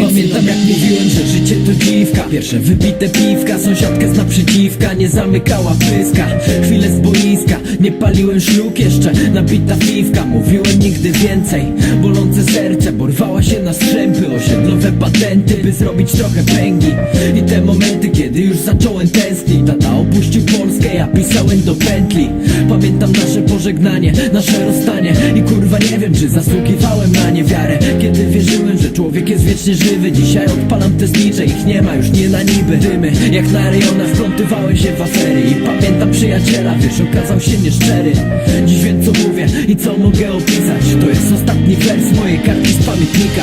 Pamiętam jak mówiłem, że życie to dziwka Pierwsze wypite piwka, sąsiadkę z naprzeciwka Nie zamykała pyska, chwilę z boiska. Nie paliłem szluk jeszcze, nabita piwka. Mówiłem nigdy więcej, bolące serce. Borwała się na strzępy, osiedlowe patenty By zrobić trochę pęgi. I te momenty, już zacząłem tęsknić. Tata opuścił Polskę, ja pisałem do pętli. Pamiętam nasze pożegnanie, nasze rozstanie. I kurwa nie wiem, czy zasługiwałem na niewiarę. Kiedy wierzyłem, że człowiek jest wiecznie żywy Dzisiaj odpalam te znicze, ich nie ma już nie na niby Dymy, jak na rejonach wplątywałem się w afery. I pamiętam przyjaciela, wiesz, okazał się nieszczery. Dziś wiem co mówię i co mogę opisać. To jest ostatni wers mojej kartki z pamiętnika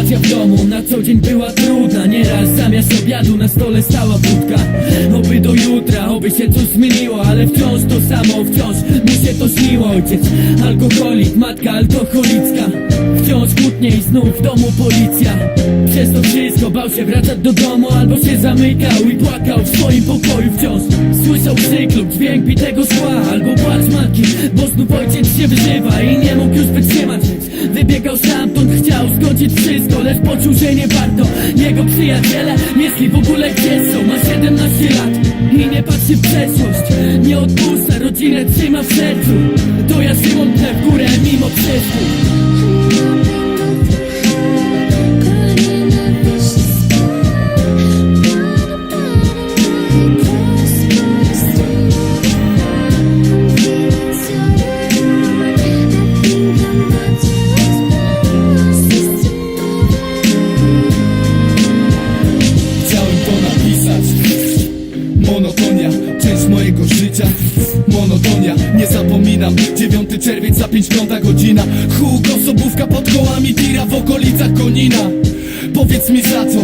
sytuacja w domu na co dzień była trudna. Nieraz zamiast obiadu na stole stała wódka Oby do jutra, oby się coś zmieniło Ale wciąż to samo, wciąż mu się to śniło. Ojciec alkoholik, matka alkoholicka. Wciąż kłótnie i znów w domu policja. Przez to wszystko bał się wracać do domu Albo się zamykał i płakał w swoim pokoju. Wciąż Słyszał krzyk lub dźwięk bitego szkła Albo płacz matki, bo znów ojciec się wyżywa I nie mógł już wytrzymać, więc wybiegał stamtąd Skończyć wszystko, lecz poczuł, że nie warto. Jego przyjaciele myśli w ogóle gdzie są Ma 17 lat i nie patrzy w przeszłość. Nie odpuszcza, rodzinę trzyma w sercu. To ja siłą pnę w górę mimo przeszkód Monotonia, część mojego życia. Monotonia, nie zapominam. 9 czerwiec za 5 piąta godzina. Huk, osobówka pod kołami tira w okolicach Konina. Powiedz mi za co,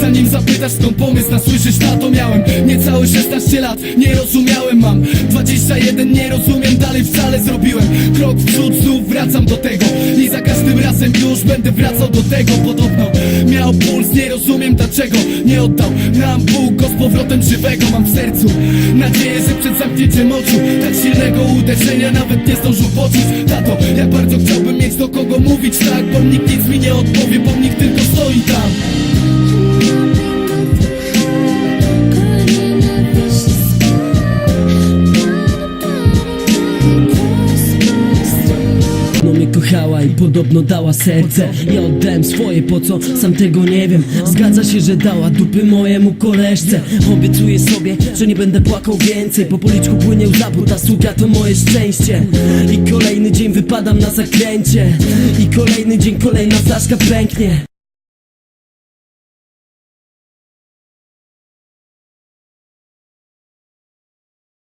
zanim zapytasz skąd pomysł na słyszysz tato Miałem niecałe 16 lat, nie rozumiałem mam 21, nie rozumiem, dalej wcale zrobiłem Krok w przód, znów wracam do tego. I za każdym razem już będę wracał do tego. Podobno miał puls, nie rozumiem dlaczego Nie oddał nam Bóg go z powrotem żywego Mam w sercu. Nadzieję, że przed zamknięciem oczu Tak silnego uderzenia nawet nie zdążył poczuć. Tato, jak bardzo chciałbym mieć do kogo mówić tak Bo nikt nic mi nie odpowie, bo nikt tylko stoi tam Kochała i podobno dała serce. Ja oddałem swoje, po co? Sam tego nie wiem. Zgadza się, że dała dupy mojemu koleżce. Obiecuję sobie, że nie będę płakał więcej. Po policzku płynie łza, bo ta sługa to moje szczęście. I kolejny dzień wypadam na zakręcie. I kolejny dzień, kolejna flaszka pęknie